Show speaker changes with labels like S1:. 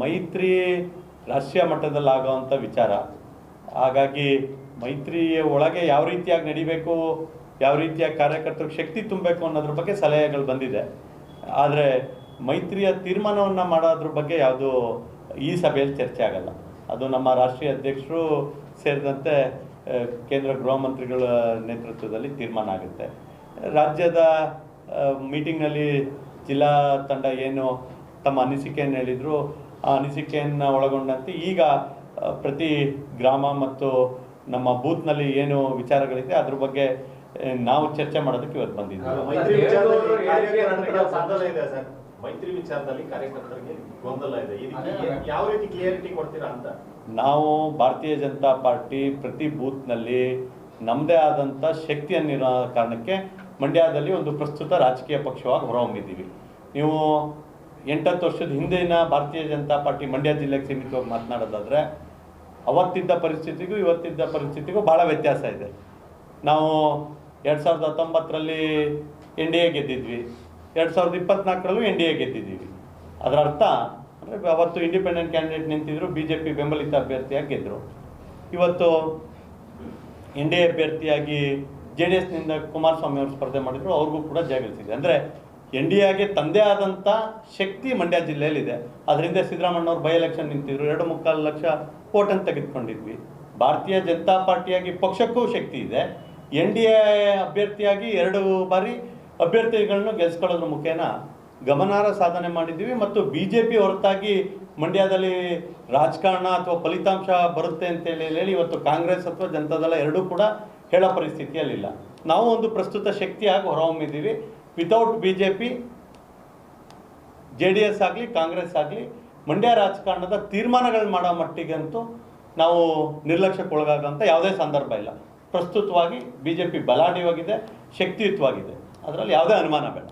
S1: ಮೈತ್ರಿ ರಾಷ್ಟ್ರೀಯ ಮಟ್ಟದಲ್ಲಿ ಆಗೋವಂಥ ವಿಚಾರ. ಹಾಗಾಗಿ ಮೈತ್ರಿ ಒಳಗೆ ಯಾವ ರೀತಿಯಾಗಿ ನಡಿಬೇಕು, ಯಾವ ರೀತಿಯ ಕಾರ್ಯಕರ್ತರಿಗೆ ಶಕ್ತಿ ತುಂಬಬೇಕು ಅನ್ನೋದ್ರ ಬಗ್ಗೆ ಸಲಹೆಗಳು ಬಂದಿದೆ. ಆದರೆ ಮೈತ್ರಿಯ ತೀರ್ಮಾನವನ್ನು ಮಾಡೋದ್ರ ಬಗ್ಗೆ ಯಾವುದು ಈ ಸಭೆಯಲ್ಲಿ ಚರ್ಚೆ ಆಗಲ್ಲ. ಅದು ನಮ್ಮ ರಾಷ್ಟ್ರೀಯ ಅಧ್ಯಕ್ಷರು ಸೇರಿದಂತೆ ಕೇಂದ್ರ ಗೃಹ ಮಂತ್ರಿಗಳ ನೇತೃತ್ವದಲ್ಲಿ ತೀರ್ಮಾನ ಆಗುತ್ತೆ. ರಾಜ್ಯದ ಮೀಟಿಂಗ್ನಲ್ಲಿ ಜಿಲ್ಲಾ ತಂಡ ಏನು ತಮ್ಮ ಅನಿಸಿಕೆಯನ್ನು ಹೇಳಿದರು ಅನಿಸಿಕೆಯನ್ನು ಒಳಗೊಂಡಂತೆ ಈಗ ಪ್ರತಿ ಗ್ರಾಮ ಮತ್ತು ನಮ್ಮ ಬೂತ್ನಲ್ಲಿ ಏನು ವಿಚಾರಗಳಿದೆ ಅದ್ರ ಬಗ್ಗೆ ನಾವು ಚರ್ಚೆ ಮಾಡೋದಕ್ಕೆ ಇವತ್ತು ಬಂದಿದ್ದೀವಿ
S2: ಮೈತ್ರಿ ವಿಚಾರದಲ್ಲಿ ಕಾರ್ಯಕರ್ತರಿಗೆ
S3: ನಂತರ
S2: ಗೊಂದಲ ಇದೆ ಸರ್. ಮೈತ್ರಿ ವಿಚಾರದಲ್ಲಿ ಕಾರ್ಯಕರ್ತರಿಗೆ ಗೊಂದಲ ಇದೆ. ಇದಕ್ಕೆ ಯಾವ ರೀತಿ ಕ್ಲಿಯರಿಟಿ ಕೊಡ್ತೀರಾ ಅಂತ?
S1: ನಾವು ಭಾರತೀಯ ಜನತಾ ಪಾರ್ಟಿ ಪ್ರತಿ ಬೂತ್ನಲ್ಲಿ ನಮ್ಮದೇ ಆದಂಥ ಶಕ್ತಿಯನ್ನಿರೋ ಕಾರಣಕ್ಕೆ ಮಂಡ್ಯದಲ್ಲಿ ಒಂದು ಪ್ರಸ್ತುತ ರಾಜಕೀಯ ಪಕ್ಷವಾಗಿ ಹೊರಹೊಮ್ಮಿದ್ದೀವಿ. ನೀವು ಎಂಟತ್ತು ವರ್ಷದ ಹಿಂದಿನ ಭಾರತೀಯ ಜನತಾ ಪಾರ್ಟಿ ಮಂಡ್ಯ ಜಿಲ್ಲೆಗೆ ಸೀಮಿತವಾಗಿ ಮಾತನಾಡೋದಾದರೆ, ಅವತ್ತಿದ್ದ ಪರಿಸ್ಥಿತಿಗೂ ಇವತ್ತಿದ್ದ ಪರಿಸ್ಥಿತಿಗೂ ಭಾಳ ವ್ಯತ್ಯಾಸ ಇದೆ. ನಾವು ಎರಡು ಸಾವಿರದ ಹತ್ತೊಂಬತ್ತರಲ್ಲಿ ಎನ್ ಡಿ ಎ ಗೆದ್ದಿದ್ವಿ, ಎರಡು ಸಾವಿರದ ಇಪ್ಪತ್ನಾಲ್ಕರಲ್ಲೂ ಎನ್ ಡಿ ಎ ಗೆದ್ದಿದ್ದೀವಿ. ಅದರ ಅರ್ಥ ಅಂದರೆ ಅವತ್ತು ಇಂಡಿಪೆಂಡೆಂಟ್ ಕ್ಯಾಂಡಿಡೇಟ್ ನಿಂತಿದ್ರು ಬಿ ಜೆ ಪಿ ಬೆಂಬಲಿತ ಅಭ್ಯರ್ಥಿಯಾಗಿ ಗೆದ್ದರು ಇವತ್ತು ಎನ್ ಡಿ ಎ ಅಭ್ಯರ್ಥಿಯಾಗಿ ಜೆ ಡಿ ಎಸ್ನಿಂದ ಕುಮಾರಸ್ವಾಮಿ ಅವರು ಸ್ಪರ್ಧೆ ಮಾಡಿದ್ರು, ಅವ್ರಿಗೂ ಕೂಡ ಜಯಗಳಿಸಿದೆ ಅಂದರೆ ಎನ್ ಡಿ ಎಗೆ ತಂದೆ ಆದಂಥ ಶಕ್ತಿ ಮಂಡ್ಯ ಜಿಲ್ಲೆಯಲ್ಲಿದೆ. ಅದರಿಂದ ಸಿದ್ದರಾಮಣ್ಣವ್ರು ಬೈ ಎಲೆಕ್ಷನ್ ನಿಂತಿದ್ರು. ಎರಡು ಮುಕ್ಕಾಲು ಲಕ್ಷ ಓಟನ್ನು ತೆಗೆದುಕೊಂಡಿದ್ವಿ. ಭಾರತೀಯ ಜನತಾ ಪಾರ್ಟಿಯಾಗಿ ಪಕ್ಷಕ್ಕೂ ಶಕ್ತಿ ಇದೆ. ಎನ್ ಡಿ ಎ ಅಭ್ಯರ್ಥಿಯಾಗಿ ಎರಡು ಬಾರಿ ಅಭ್ಯರ್ಥಿಗಳನ್ನು ಗೆಲ್ಸ್ಕೊಳ್ಳೋದ್ರ ಮುಖೇನ ಗಮನಾರ್ಹ ಸಾಧನೆ ಮಾಡಿದ್ದೀವಿ ಮತ್ತು ಬಿ ಜೆ ಪಿ ಹೊರತಾಗಿ ಮಂಡ್ಯದಲ್ಲಿ ರಾಜಕಾರಣ ಅಥವಾ ಫಲಿತಾಂಶ ಬರುತ್ತೆ ಅಂತೇಳಿ ಹೇಳಿ ಇವತ್ತು ಕಾಂಗ್ರೆಸ್ ಅಥವಾ ಜನತಾದಳ ಎರಡೂ ಕೂಡ ಹೇಳೋ ಪರಿಸ್ಥಿತಿಯಲ್ಲಿಲ್ಲ. ನಾವು ಒಂದು ಪ್ರಸ್ತುತ ಶಕ್ತಿಯಾಗಿ ಹೊರಹೊಮ್ಮಿದ್ದೀವಿ. Without B J P J D S ಆಗಲಿ, ಕಾಂಗ್ರೆಸ್ ಆಗಲಿ, ಮಂಡ್ಯ ರಾಜಕಾರಣದ ತೀರ್ಮಾನಗಳು ಮಾಡೋ ಮಟ್ಟಿಗಂತೂ ನಾವು ನಿರ್ಲಕ್ಷ್ಯಕ್ಕೊಳಗಾಗಂಥ ಯಾವುದೇ ಸಂದರ್ಭ ಇಲ್ಲ. ಪ್ರಸ್ತುತವಾಗಿ ಬಿ ಜೆ ಪಿ ಬಲಾಢ್ಯವಾಗಿದೆ, ಶಕ್ತಿಯುತವಾಗಿದೆ. ಅದರಲ್ಲಿ ಯಾವುದೇ ಅನುಮಾನ ಬೇಡ.